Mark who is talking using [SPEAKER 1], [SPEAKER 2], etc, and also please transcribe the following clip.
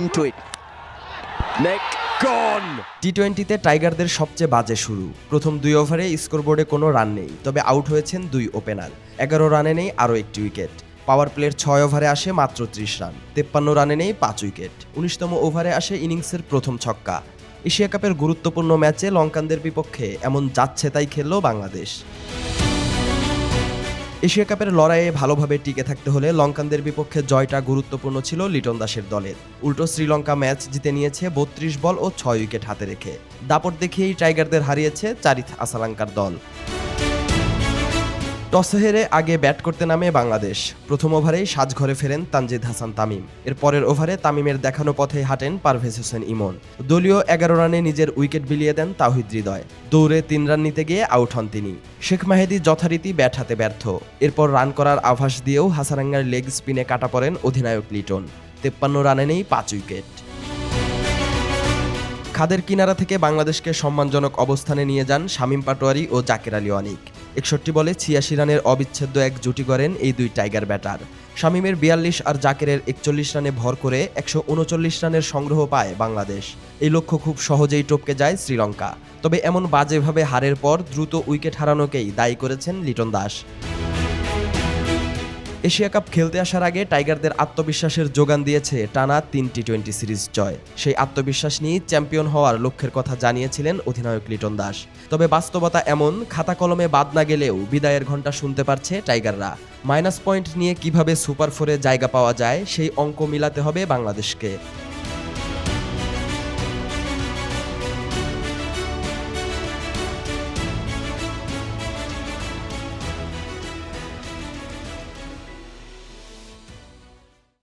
[SPEAKER 1] into it. Neck gone.
[SPEAKER 2] টি টোয়েন্টিতে টাইগারদের সবচেয়ে বাজে শুরু। প্রথম দুই ওভারে স্কোরবোর্ডে কোনো রান নেই তবে আউট হয়েছেন দুই ওপেনার। এগারো রানে নেই আরও একটি উইকেট। পাওয়ার প্লের ছয় ওভারে আসে মাত্র ত্রিশ রান। তেপ্পান্ন রানে নেই পাঁচ উইকেট। উনিশতম ওভারে আসে ইনিংসের প্রথম ছক্কা। এশিয়া কাপের গুরুত্বপূর্ণ ম্যাচে লঙ্কানদের বিপক্ষে এমন যাচ্ছে তাই খেলল বাংলাদেশ। এশিয়া কাপের লড়াইয়ে ভালোভাবে টিকে থাকতে হলে লঙ্কানদের বিপক্ষে জয়টা গুরুত্বপূর্ণ ছিল লিটন দাসের দলের। উল্টো শ্রীলঙ্কা ম্যাচ জিতে নিয়েছে বত্রিশ বল ও ছয় উইকেট হাতে রেখে। দাপট দেখিয়েই টাইগারদের হারিয়েছে চারিথ আসালাঙ্কার দল। টসে হেরে আগে ব্যাট করতে নামে বাংলাদেশ। প্রথম ওভারেই সাজঘরে ফেরেন তানজিদ হাসান তামিম। এর পরের ওভারে তামিমের দেখানো পথে হাঁটেন পারভেজ হোসেন ইমন। দলীয় এগারো রানে নিজের উইকেট বিলিয়ে দেন তাহিদ হৃদয়। দৌড়ে তিন রান নিতে গিয়ে আউট হন তিনি। শেখ মাহেদি যথারীতি ব্যাট হাতে ব্যর্থ। এরপর রান করার আভাস দিয়েও হাসারাঙ্গার লেগ স্পিনে কাটা পড়েন অধিনায়ক লিটন। তেপ্পান্ন রানে নেই পাঁচ উইকেট। খাদের কিনারা থেকে বাংলাদেশকে সম্মানজনক অবস্থানে নিয়ে যান শামীম পাটোয়ারি ও জাকের আলী অনিক। একষট্টি বলে ছিয়াশি রানের অবিচ্ছেদ্য এক জুটি করেন এই দুই টাইগার ব্যাটার। শামীমের বিয়াল্লিশ আর জাকেরের একচল্লিশ রানে ভর করে একশো উনচল্লিশ রানের সংগ্রহ পায় বাংলাদেশ। এই লক্ষ্য খুব সহজেই টপকে যায় শ্রীলঙ্কা। তবে এমন বাজেভাবে হারের পর দ্রুত উইকেট হারানোকেই দায়ী করেছেন লিটন দাস। এশিয়া কাপ খেলতে আসার আগে টাইগারদের আত্মবিশ্বাসের যোগান দিয়েছে টানা তিন টি টোয়েন্টি সিরিজ জয়। সেই আত্মবিশ্বাস নিয়ে চ্যাম্পিয়ন হওয়ার লক্ষ্যের কথা জানিয়েছিলেন অধিনায়ক লিটন দাস। তবে বাস্তবতা এমন, খাতা কলমে বাদ না গেলেও বিদায়ের ঘণ্টা শুনতে পারছে টাইগাররা। মাইনাস পয়েন্ট নিয়ে কীভাবে সুপার ফোরে জায়গা পাওয়া যায়, সেই অঙ্ক মিলাতে হবে বাংলাদেশকে।